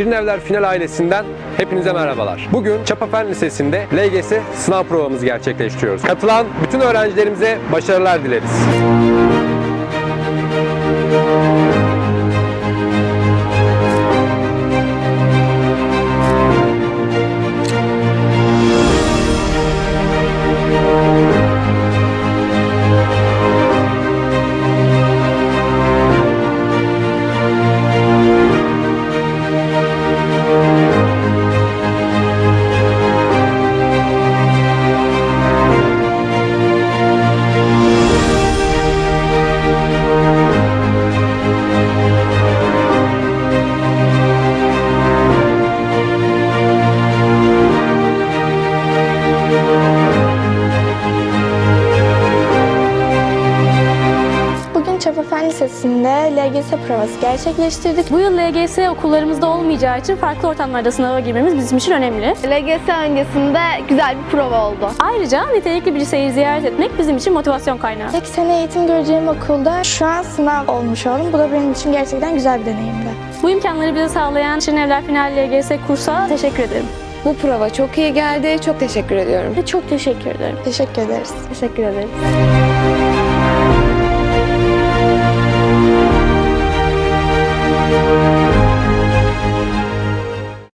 Şirin Evler Final ailesinden hepinize merhabalar. Bugün Çapa Fen Lisesi'nde LGS sınav provamızı gerçekleştiriyoruz. Katılan bütün öğrencilerimize başarılar dileriz. Fen Lisesi'nde LGS provası gerçekleştirdik. Bu yıl LGS okullarımızda olmayacağı için farklı ortamlarda sınava girmemiz bizim için önemli. LGS öncesinde güzel bir prova oldu. Ayrıca nitelikli bir liseyi ziyaret etmek bizim için motivasyon kaynağı. Tek sene eğitim göreceğim okulda şu an sınav olmuş oldum. Bu da benim için gerçekten güzel bir deneyimdi. Bu imkanları bize sağlayan Şirin Evler Final LGS kursa teşekkür ederim. Bu prova çok iyi geldi. Çok teşekkür ediyorum. Çok teşekkür ederim. Teşekkür ederiz. Teşekkür ederiz.